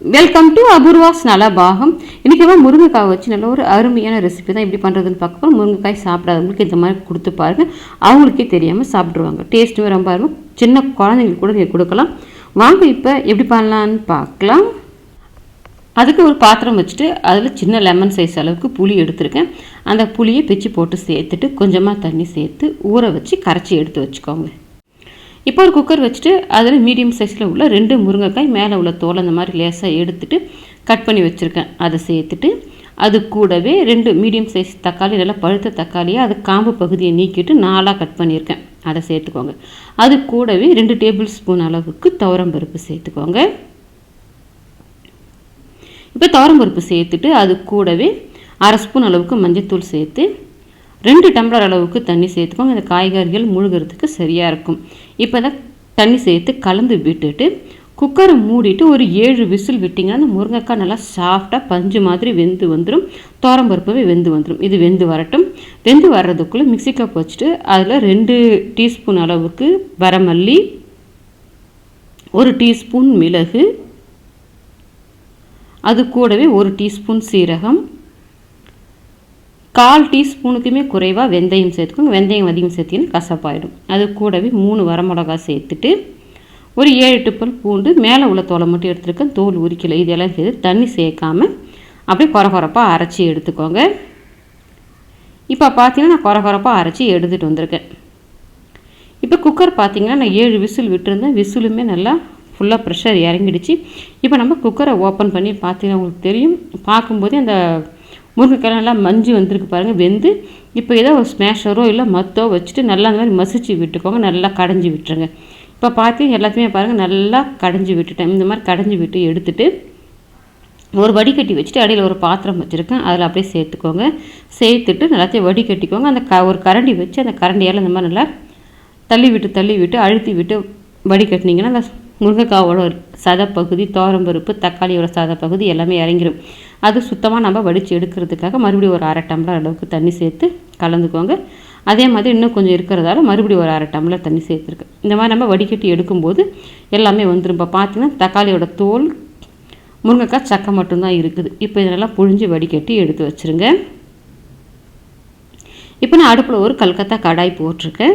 Welcome to Apoorva's Nalabagam இன்றைக்கி வந்து முருங்கைக்காய் வச்சு நல்ல ஒரு அருமையான ரெசிபி தான் எப்படி பண்ணுறதுன்னு பார்க்க முருங்கைக்காய் சாப்பிடாதவங்களுக்கு இந்த மாதிரி கொடுத்து பாருங்க. அவங்களுக்கே தெரியாமல் சாப்பிட்ருவாங்க டேஸ்ட்டும் ரொம்ப இருக்கும் சின்ன குழந்தைங்களுக்கு கூட நீங்கள் கொடுக்கலாம். வாங்க இப்போ எப்படி பண்ணலான்னு பார்க்கலாம். அதுக்கு ஒரு பாத்திரம் வச்சுட்டு அதில் சின்ன லெமன் சைஸ் அளவுக்கு புளி எடுத்திருக்கேன். அந்த புளியை பிச்சு போட்டு சேர்த்துட்டு கொஞ்சமாக தண்ணி சேர்த்து ஊற வச்சு கரைச்சி எடுத்து வச்சுக்கோங்க. இப்போ ஒரு குக்கர் வச்சுட்டு அதில் மீடியம் சைஸில் உள்ள ரெண்டு முருங்கைக்காய் மேலே உள்ள தோலை அந்த மாதிரி லேசாக எடுத்துட்டு கட் பண்ணி வச்சுருக்கேன். அதை சேர்த்துட்டு அது கூடவே ரெண்டு மீடியம் சைஸ் தக்காளி நல்லா பழுத்த தக்காளியை அது காம்பு பகுதியை நீக்கிட்டு நாலாக கட் பண்ணியிருக்கேன். அதை சேர்த்துக்கோங்க. அது கூடவே ரெண்டு டேபிள் ஸ்பூன் அளவுக்கு துவரம்பருப்பு சேர்த்துக்கோங்க. இப்போ துவரம்பருப்பு சேர்த்துட்டு அது கூடவே அரை ஸ்பூன் அளவுக்கு மஞ்சத்தூள் சேர்த்து ரெண்டு டம்ளர் அளவுக்கு தண்ணி சேர்த்துக்கோங்க. இந்த காய்கறிகள் முழுகிறதுக்கு சரியாக இருக்கும். இப்போ தான் தண்ணி சேர்த்து கலந்து விட்டுட்டு குக்கரை மூடிட்டு ஒரு ஏழு விசில் விட்டிங்கன்னா அந்த முருங்கைக்காய் நல்லா சாஃப்டாக பஞ்சு மாதிரி வெந்து வந்துடும் தோரம்பருப்பவே வெந்து வந்துடும் இது வெந்து வரட்டும். வெந்து வர்றதுக்குள்ளே மிக்சி கப் வச்சுட்டு அதில் ரெண்டு டீஸ்பூன் அளவுக்கு வரமல்லி ஒரு டீஸ்பூன் மிளகு அது கூடவே ஒரு டீஸ்பூன் சீரகம் கால் டீஸ்பூனுக்குமே குறைவாக வெந்தயம் சேர்த்துக்கோங்க. வெந்தயம் அதிகம் சேர்த்திங்கன்னா கசப்பாயிடும். அது கூடவே மூணு வரமிளகா சேர்த்துட்டு ஒரு ஏழு எட்டு பல் பூண்டு மேலே உள்ள தோலை மட்டும் எடுத்துருக்கேன். தோல் உரிக்கல. இதெல்லாம் சேர்த்து தண்ணி சேர்க்காமல் அப்படியே குறை அரைச்சி எடுத்துக்கோங்க. இப்போ பார்த்தீங்கன்னா நான் குறை அரைச்சி எடுத்துகிட்டு வந்திருக்கேன். இப்போ குக்கர் பார்த்தீங்கன்னா நான் ஏழு விசில் விட்டுருந்தேன். விசிலுமே நல்லா ஃபுல்லாக ப்ரெஷர் இறங்கிடுச்சு. இப்போ நம்ம குக்கரை ஓப்பன் பண்ணி பார்த்தீங்கன்னா உங்களுக்கு தெரியும். பார்க்கும்போதே அந்த முருங்கைக்காய் நல்லா மஞ்சு வந்திருக்கு பாருங்கள் வெந்து இப்போ ஏதோ ஒரு ஸ்மேஷரோ இல்லை மத்தோ வச்சுட்டு நல்லா அந்த மாதிரி மசிச்சு விட்டுக்கோங்க. நல்லா கடைஞ்சி விட்டுருங்க. இப்போ பார்த்து எல்லாத்தையுமே பாருங்கள் நல்லா கடைஞ்சி விட்டுட்டேன். இந்த மாதிரி கடைஞ்சி விட்டு எடுத்துட்டு ஒரு வடிகட்டி வச்சுட்டு அடியில் ஒரு பாத்திரம் வச்சுருக்கேன். அதில் அப்படியே சேர்த்துக்கோங்க. சேர்த்துட்டு நல்லாத்தையும் வடிகட்டிக்கோங்க. அந்த க ஒரு கரண்டி வச்சு அந்த கரண்டியால் இந்த மாதிரி நல்லா தள்ளி விட்டு தள்ளி விட்டு அழுத்தி விட்டு வடிகட்டினீங்கன்னா அந்த முருங்கைக்காவோட சத பகுதி தோரம்பருப்பு தக்காளியோட சத பகுதி எல்லாமே இறங்கிடும் அது சுத்தமாக நம்ம வடித்து எடுக்கிறதுக்காக மறுபடியும் ஒரு அரை டம்ளர் அளவுக்கு தண்ணி சேர்த்து கலந்துக்கோங்க. அதே மாதிரி இன்னும் கொஞ்சம் இருக்கிறதால மறுபடியும் ஒரு அரை டம்ளர் தண்ணி சேர்த்துருக்கேன் இந்த மாதிரி நம்ம வடிகட்டி எடுக்கும்போது எல்லாமே வந்துடும் இப்போ பார்த்தீங்கன்னா தக்காளியோட தோல் முருங்கைக்காய் சக்கை மட்டும்தான் இருக்குது. இப்போ இதெல்லாம் புழிஞ்சு வடிகட்டி எடுத்து வச்சுருங்க. இப்போ நான் அடுப்பில் ஒரு கல்கத்தா கடாய் போட்டிருக்கேன்.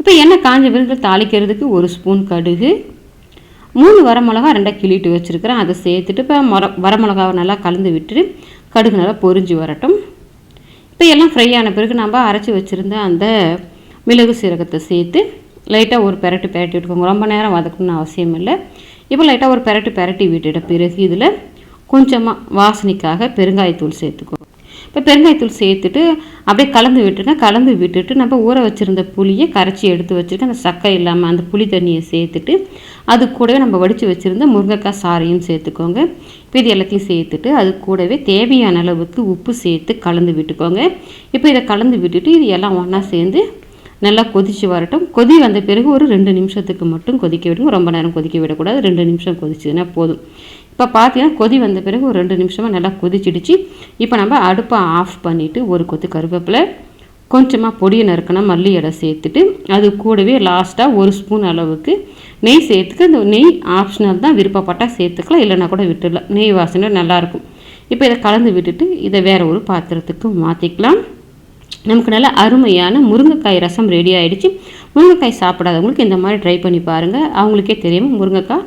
இப்போ எண்ணெய் காஞ்ச பிறகு தாளிக்கிறதுக்கு ஒரு ஸ்பூன் கடுகு மூணு வரமிளகா ரெண்டாக கிளிட்டு வச்சுருக்கிறேன். அதை சேர்த்துட்டு இப்போ மர வரமிளகாவை நல்லா கலந்து விட்டுட்டு கடுகு நல்லா பொறிஞ்சு வரட்டும். இப்போ எல்லாம் ஃப்ரை ஆன பிறகு நம்ம அரைச்சி வச்சுருந்த அந்த மிளகு சீரகத்தை சேர்த்து லைட்டாக ஒரு பெரட்டு பெரட்டி விட்டுக்கோங்க. ரொம்ப நேரம் வதக்கணும்னு அவசியம் இல்லை. இப்போ லைட்டாக ஒரு பெரட்டு பெரட்டி விட்டுட்ட பிறகு இதில் கொஞ்சமாக வாசனைக்காக பெருங்காயத்தூள் சேர்த்துக்கோ இப்போ பெருங்காயத்தூள் சேர்த்துட்டு அப்படியே கலந்து விட்டுருங்க கலந்து விட்டுட்டு நம்ம ஊற வச்சுருந்த புளியை கரைச்சி எடுத்து வச்சுருக்க அந்த சக்கை இல்லாமல் அந்த புளி தண்ணியை சேர்த்துட்டு அது கூடவே நம்ம வடித்து வச்சுருந்த முருங்கைக்காய் சாறையும் சேர்த்துக்கோங்க. இப்போ இது எல்லாத்தையும் சேர்த்துட்டு அது கூடவே தேவையான அளவுக்கு உப்பு சேர்த்து கலந்து விட்டுக்கோங்க. இப்போ இதை கலந்து விட்டுட்டு இது எல்லாம் ஒன்றா சேர்ந்து நல்லா கொதித்து வரட்டும். கொதி வந்த பிறகு ஒரு ரெண்டு நிமிஷத்துக்கு மட்டும் கொதிக்க விடுங்க. ரொம்ப நேரம் கொதிக்க விடக்கூடாது. ரெண்டு நிமிஷம் கொதிச்சுன்னா போதும். இப்போ பார்த்தீங்கன்னா கொதி வந்த பிறகு ஒரு ரெண்டு நிமிஷமாக நல்லா கொதிச்சிடுச்சு. இப்போ நம்ம அடுப்பை ஆஃப் பண்ணிவிட்டு ஒரு கொத்து கருவேப்பிலை கொஞ்சமாக பொடியை நறுக்கினா மல்லி இலை சேர்த்துட்டு அது கூடவே லாஸ்ட்டாக ஒரு ஸ்பூன் அளவுக்கு நெய் சேர்த்துக்க இந்த நெய் ஆப்ஷனல் தான் விருப்பப்பட்டால் சேர்த்துக்கலாம் இல்லைனா கூட விட்டுடலாம். நெய் வாசனை நல்லாயிருக்கும் இப்போ இதை கலந்து விட்டுட்டு இதை வேறு ஒரு பாத்திரத்துக்கு மாற்றிக்கலாம் நமக்கு நல்ல அருமையான முருங்கைக்காய் ரசம் ரெடி ஆகிடுச்சு முருங்கைக்காய் சாப்பிடாதவங்களுக்கு இந்த மாதிரி ட்ரை பண்ணி பாருங்கள் அவங்களுக்கே தெரியும் முருங்கைக்காய்